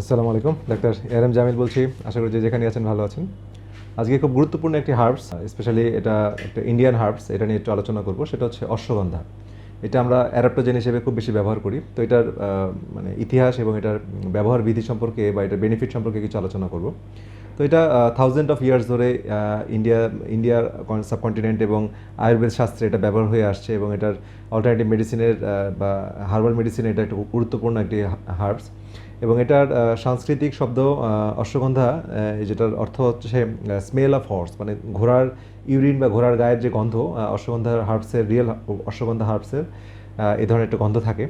আসসালামু আলাইকুম, ডাক্তার এর এম জামিল বলছি। আশা করি যে যেখানে আছেন ভালো আছেন। আজকে খুব গুরুত্বপূর্ণ একটি হার্বস, স্পেশালি এটা একটা ইন্ডিয়ান হার্বস, এটা নিয়ে একটু আলোচনা করব। সেটা হচ্ছে অশ্বগন্ধা। এটা আমরা অ্যাডাপ্টোজেন হিসেবে খুব বেশি ব্যবহার করি। তো এটার মানে ইতিহাস এবং এটার ব্যবহার বিধি সম্পর্কে বা এটার বেনিফিট সম্পর্কে কিছু আলোচনা করব। তো এটা থাউজেন্ড অফ ইয়ার্স ধরে ইন্ডিয়া, ইন্ডিয়ার সাবকন্টিনেন্ট এবং আয়ুর্বেদ শাস্ত্রে এটা ব্যবহার হয়ে আসছে এবং এটার অল্টারনেটিভ মেডিসিনের বা হার্বাল মেডিসিনে এটা একটা গুরুত্বপূর্ণ একটি হার্বস। এবং এটার সাংস্কৃতিক শব্দ অশ্বগন্ধা যেটার অর্থ হচ্ছে স্মেল অফ হর্স মানে ঘোড়ার ইউরিন বা ঘোড়ার গায়ের যে গন্ধ আহ, অশ্বগন্ধার হার্বসের রিয়েল অশ্বগন্ধা হার্বসের এই ধরনের একটা গন্ধ থাকে।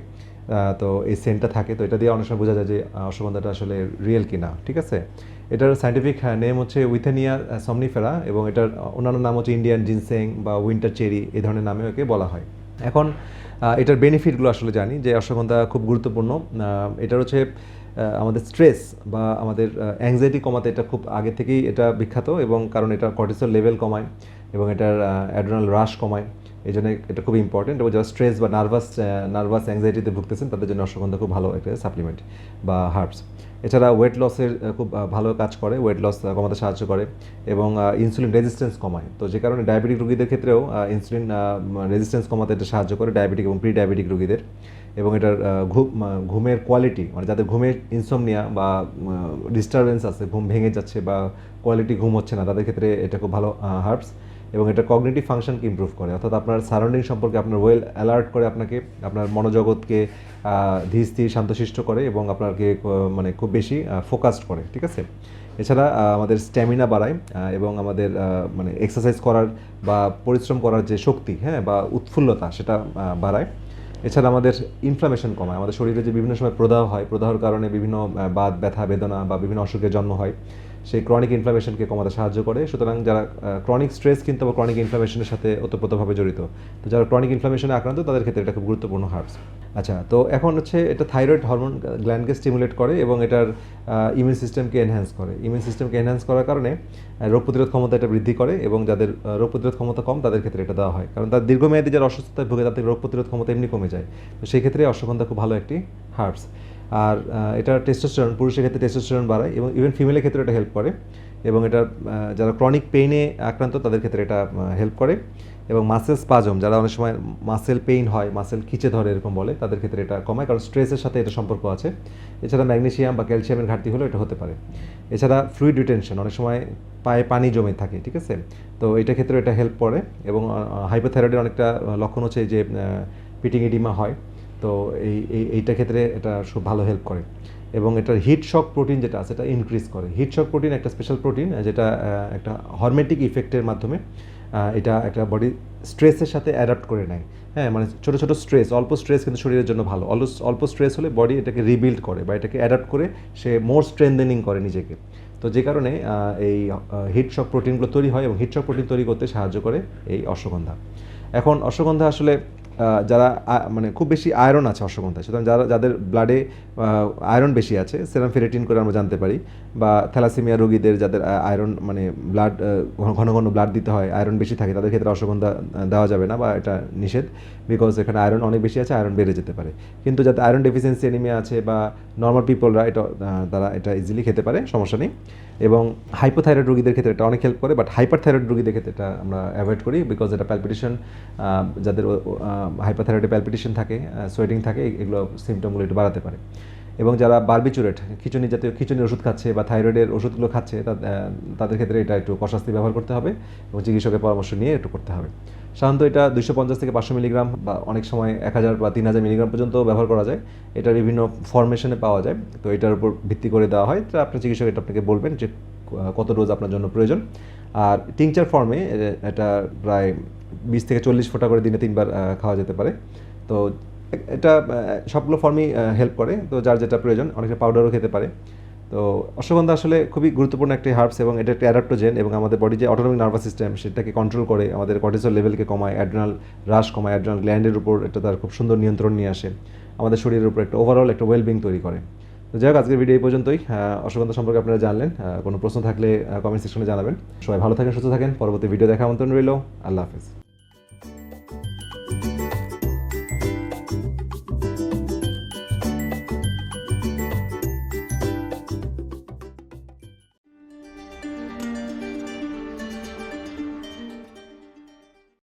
তো এই সেন্টটা থাকে। তো এটা দিয়ে অনেক সময় বোঝা যায় যে অশ্বগন্ধাটা আসলে রিয়েল কিনা ঠিক আছে? এটার সাইন্টিফিক নেম হচ্ছে উইথেনিয়া সমনিফেরা এবং এটার অন্যান্য নাম হচ্ছে ইন্ডিয়ান জিনসেং বা উইন্টার চেরি এই ধরনের নামে একে বলা হয়। এখন এটার বেনিফিটগুলো আসলে জানি, যে অশ্বগন্ধা খুব গুরুত্বপূর্ণ। এটার হচ্ছে আমাদের স্ট্রেস বা আমাদের অ্যাংজাইটি কমাতে এটা খুব আগে থেকেই এটা বিখ্যাত এবং কারণ এটা কর্টিসল লেভেল কমায় এবং এটার অ্যাড্রেনাল রাশ কমায়। এই জন্য এটা খুব ইম্পর্টেন্ট এবং যারা স্ট্রেস বা নার্ভাস নার্ভাস অ্যাংজাইটিতে ভুগতেছেন, তাদের জন্য অশ্বগন্ধা খুব ভালো একটা সাপ্লিমেন্ট বা হার্বস এছাড়া ওয়েট লসের খুব ভালো কাজ করে ওয়েট লস কমাতে সাহায্য করে এবং ইনসুলিন রেজিস্ট্যান্স কমায়। তো যে কারণে ডায়াবেটিক রোগীদের ক্ষেত্রেও ইনসুলিন রেজিস্ট্যান্স কমাতে এটা সাহায্য করে ডায়াবেটিক এবং প্রি ডায়াবেটিক রোগীদের এবং এটার ঘুম ঘুমের কোয়ালিটি মানে যাদের ঘুমের ইনসোমনিয়া বা ডিস্টারবেন্স আছে, ঘুম ভেঙে যাচ্ছে বা কোয়ালিটি ঘুম হচ্ছে না, তাদের ক্ষেত্রে এটা খুব ভালো হার্বস এবং এটা কগনিটিভ ফাংশনকে ইমপ্রুভ করে। অর্থাৎ আপনার সারাউন্ডিং সম্পর্কে আপনার ওয়েল অ্যালার্ট করে আপনাকে, আপনার মনোজগৎকে ধীর, স্থির, শান্তশিষ্ট করে এবং আপনাকে মানে খুব বেশি ফোকাসড করে, ঠিক আছে? এছাড়া আমাদের স্ট্যামিনা বাড়ায় এবং আমাদের মানে এক্সারসাইজ করার বা পরিশ্রম করার যে শক্তি হ্যাঁ বা উৎফুল্লতা সেটা বাড়ায়। এছাড়া আমাদের ইনফ্লামেশন কমায়, আমাদের শরীরে যে বিভিন্ন সময় প্রদাহ হয়, প্রদাহর কারণে বিভিন্ন বাদ ব্যথা, বেদনা বা বিভিন্ন অসুখের জন্ম হয়। সেই ক্রনিক ইনফ্লামেশনকে কমাতে সাহায্য করে। সুতরাং যারা ক্রনিক স্ট্রেস কিন্তু আবার ক্রনিক ইনফ্লামেশনের সাথে ওতপ্রোতভাবে জড়িত। তো যারা ক্রনিক ইনফ্লামেশনে আক্রান্ত, তাদের ক্ষেত্রে এটা খুব গুরুত্বপূর্ণ হার্বস আচ্ছা তো এখন হচ্ছে এটা থাইরয়েড হরমোন গ্ল্যান্ডকে স্টিমুলেট করে এবং এটার ইমিউন সিস্টেমকে এনহ্যান্স করে। ইমিউন সিস্টেমকে এনহ্যান্স করার কারণে রোগ প্রতিরোধ ক্ষমতা এটা বৃদ্ধি করে এবং যাদের রোগ প্রতিরোধ ক্ষমতা কম, তাদের ক্ষেত্রে এটা দেওয়া হয়। কারণ তার দীর্ঘমেয়াদী যারা অসুস্থতায় ভোগে, তাদের রোগ প্রতিরোধ ক্ষমতা এমনি কমে যায়। তো সেই ক্ষেত্রে অশ্বগন্ধা খুব ভালো একটি হার্বস আর এটা টেস্টোস্টেরন পুরুষের ক্ষেত্রে টেস্টোস্টেরন বাড়ায় এবং ইভেন ফিমেলের ক্ষেত্রে এটা হেল্প করে এবং এটা যারা ক্রনিক পেইনে আক্রান্ত তাদের ক্ষেত্রে এটা হেল্প করে এবং মাসেল স্পাজম যারা অনেক সময় মাসেল পেইন হয় মাসেল খিচে ধরে এরকম বলে, তাদের ক্ষেত্রে এটা কমায় কারণ স্ট্রেসের সাথে এটা সম্পর্ক আছে। এছাড়া ম্যাগনেশিয়াম বা ক্যালসিয়ামের ঘাটতি হলেও এটা হতে পারে। এছাড়া ফ্লুইড রিটেনশন অনেক সময় পায়ে পানি জমে থাকে, ঠিক আছে? তো এটা ক্ষেত্রে এটা হেল্প করে এবং হাইপোথাইরয়েডের অনেকটা লক্ষণ হচ্ছে যে পিটিং এডিমা হয়। তো এই, এই- এইটা ক্ষেত্রে এটা ভালো হেল্প করে। এবং এটার হিট শক প্রোটিন যেটা আছে, এটা ইনক্রিজ করে। হিট শক প্রোটিন একটা স্পেশাল প্রোটিন যেটা একটা হরমেটিক ইফেক্টের মাধ্যমে এটা একটা বডি স্ট্রেসের সাথে অ্যাডাপ্ট করে নেয়। হ্যাঁ মানে ছোটো ছোটো স্ট্রেস অল্প স্ট্রেস কিন্তু শরীরের জন্য ভালো। অল্প অল্প স্ট্রেস হলে বডি এটাকে রিবিল্ড করে বা এটাকে অ্যাডাপ্ট করে সে মোর স্ট্রেন্দেনিং করে নিজেকে। তো যে কারণে এই হিট শক প্রোটিনগুলো তৈরি হয় এবং হিট শক প্রোটিন তৈরি করতে সাহায্য করে এই অশ্বগন্ধা। এখন অশ্বগন্ধা আসলে যারা মানে খুব বেশি আয়রন আছে অশ্বগন্ধায়। সুতরাং যারা, যাদের ব্লাডে আয়রন বেশি আছে, সেরাম ফেরেটিন করে আমরা জানতে পারি। বা থ্যালাসেমিয়া রোগীদের যাদের আয়রন মানে ব্লাড ঘন ঘন ব্লাড দিতে হয় আয়রন বেশি থাকে, তাদের ক্ষেত্রে অশ্বগন্ধা দেওয়া যাবে না বা এটা নিষেধ। বিকজ এখানে আয়রন অনেক বেশি আছে আয়রন বেড়ে যেতে পারে। কিন্তু যাতে আয়রন ডেফিসিয়েন্সি এনিমিয়া আছে বা নর্মাল পিপলরা এটা তারা এটা ইজিলি খেতে পারে, সমস্যা নেই। এবং হাইপোথাইরয়েড রোগীদের ক্ষেত্রে এটা অনেক হেল্প করে বাট হাইপার থাইরয়েড রোগীদের ক্ষেত্রে এটা আমরা অ্যাভয়েড করি বিকজ এটা প্যালপিটেশন যাদের হাইপারথাইরয়েডে প্যালপিটেশন থাকে সোয়েটিং থাকে এগুলো সিমটমগুলো একটু বাড়াতে পারে। এবং যারা বার্বিচুরেট খিচুনি জাতীয় খিচুনির ওষুধ খাচ্ছে বা থাইরয়েডের ওষুধগুলো খাচ্ছে তাদের ক্ষেত্রে এটা একটু কষাস্তি ব্যবহার করতে হবে এবং চিকিৎসকের পরামর্শ নিয়ে একটু করতে হবে। সাধারণত এটা দুশো পঞ্চাশ থেকে পাঁচশো মিলিগ্রাম বা অনেক সময় এক হাজার বা তিন হাজার মিলিগ্রাম পর্যন্ত ব্যবহার করা যায়। এটা বিভিন্ন ফরমেশনে পাওয়া যায়। তো এটার উপর ভিত্তি করে দেওয়া হয়। তো আপনার চিকিৎসক এটা আপনাকে বলবেন যে কত ডোজ আপনার জন্য প্রয়োজন। আর টিংচার ফর্মে এটা প্রায় বিশ থেকে চল্লিশ ফোঁটা করে দিনে তিনবার খাওয়া যেতে পারে। তো এটা সবগুলো ফর্মই হেল্প করে। তো যার যেটা প্রয়োজন, অনেকে পাউডারও খেতে পারে। তো অশ্বগন্ধা আসলে খুবই গুরুত্বপূর্ণ একটি হার্বস এবং এটা একটা অ্যাডাপ্টোজেন এবং আমাদের বডি যে অটোনমিক নার্ভাস সিস্টেম সেটাকে কন্ট্রোল করে আমাদের কর্টিসল লেভেলকে কমায় অ্যাড্রেনাল হ্রাস কমায় অ্যাড্রেনাল গ্ল্যান্ডের উপর এটা তার খুব সুন্দর নিয়ন্ত্রণ নিয়ে আসে। আমাদের শরীরের উপর একটা ওভারঅল একটা ওয়েলবিং তৈরি করে। তো যাই হোক, আজকের ভিডিও এই পর্যন্তই। অশ্বগন্ধা সম্পর্কে আপনারা জানলেন। কোনো প্রশ্ন থাকলে কমেন্ট সেকশনে জানাবেন। সবাই ভালো থাকেন, সুস্থ থাকেন। পরবর্তী ভিডিও দেখা আমন্ত্রণ রইল। আল্লাহ হাফিজ।